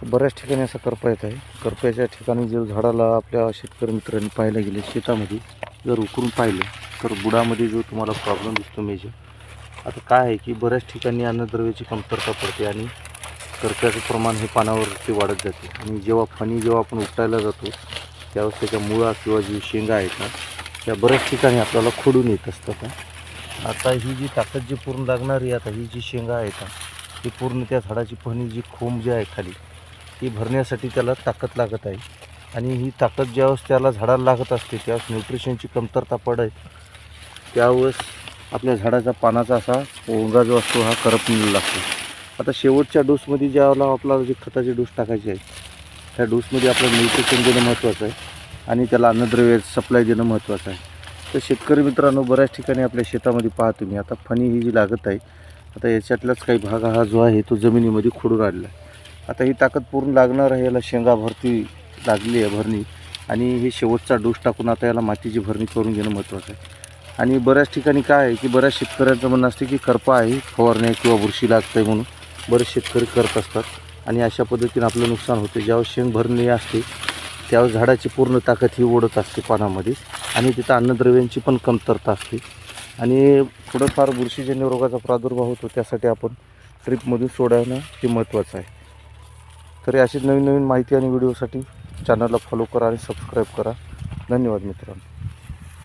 तर बऱ्याच ठिकाणी असा करपा येत आहे. करप्याच्या ठिकाणी जर झाडाला आपल्या शेतकरी मित्रांनी पाहायला गेले शेतामध्ये जर उकरून पाहिलं तर बुडामध्ये जो तुम्हाला प्रॉब्लेम दिसतो मेजर आता काय आहे की बऱ्याच ठिकाणी अन्नद्रव्याची कमतरता पडते आणि करप्याचं प्रमाण हे पानावरती वाढत जाते. आणि जेव्हा फणी जेव्हा आपण उपटायला जातो त्यावेळेस त्याच्या मुळा किंवा जी शेंगा आहेत ना त्या बऱ्याच ठिकाणी आपल्याला खोडून येत असतात. आता ही जी ताकद जी पूर्ण लागणारी आता ही जी शेंगा आहेत ना ही पूर्ण त्या झाडाची फणी जी खोंब जी आहे खाली ती भरण्यासाठी त्याला ताकद लागत आहे. आणि ही ताकद ज्यावेळेस त्याला झाडाला लागत असते त्यावेळेस न्यूट्रिशनची कमतरता पडत त्यावेळेस आपल्या झाडाचा पानाचा असा ओंगा जो असतो हा करपणीला लागतो. आता शेवटच्या डोसमध्ये ज्यावेळेला आपल्याला जे खताचे डोस टाकायचे आहेत त्या डोसमध्ये आपलं न्यूट्रिशन देणं महत्त्वाचं आहे. आणि त्याला अन्नद्रव्य सप्लाय देणं महत्त्वाचं आहे. तर शेतकरी मित्रांनो बऱ्याच ठिकाणी आपल्या शेतामध्ये पाहतो तुम्ही आता फणी ही जी लागत आहे आता याच्यातलाच काही भाग हा जो आहे तो जमिनीमध्ये खोडून आलेला आहे. आता ही ताकद पूर्ण लागणार आहे याला शेंगा भरती लागली आहे भरणी. आणि हे शेवटचा डोस टाकून आता याला मातीची भरणी करून घेणं महत्त्वाचं आहे. आणि बऱ्याच ठिकाणी काय आहे की बऱ्याच शेतकऱ्यांचं म्हणणं असते की करपा आहे फवारणी किंवा बुरशी लागतं आहे म्हणून. बरेच शेतकरी करत असतात. आणि अशा पद्धतीनं आपलं नुकसान होते. ज्यावेळेस शेंग भरणी असते त्यावेळेस झाडाची पूर्ण ताकद ही ओढत असते पानामध्ये. आणि तिथं अन्नद्रव्यांची पण कमतरता असते. आणि थोडंफार बुरशीजन्य रोगाचा प्रादुर्भाव होतो त्यासाठी आपण ट्रिपमधून सोडवणं हे महत्त्वाचं आहे. तरी अशीच नवीन नवीन माहिती आणि व्हिडिओसाठी चॅनलला फॉलो करा आणि सबस्क्राईब करा. धन्यवाद मित्रांनो.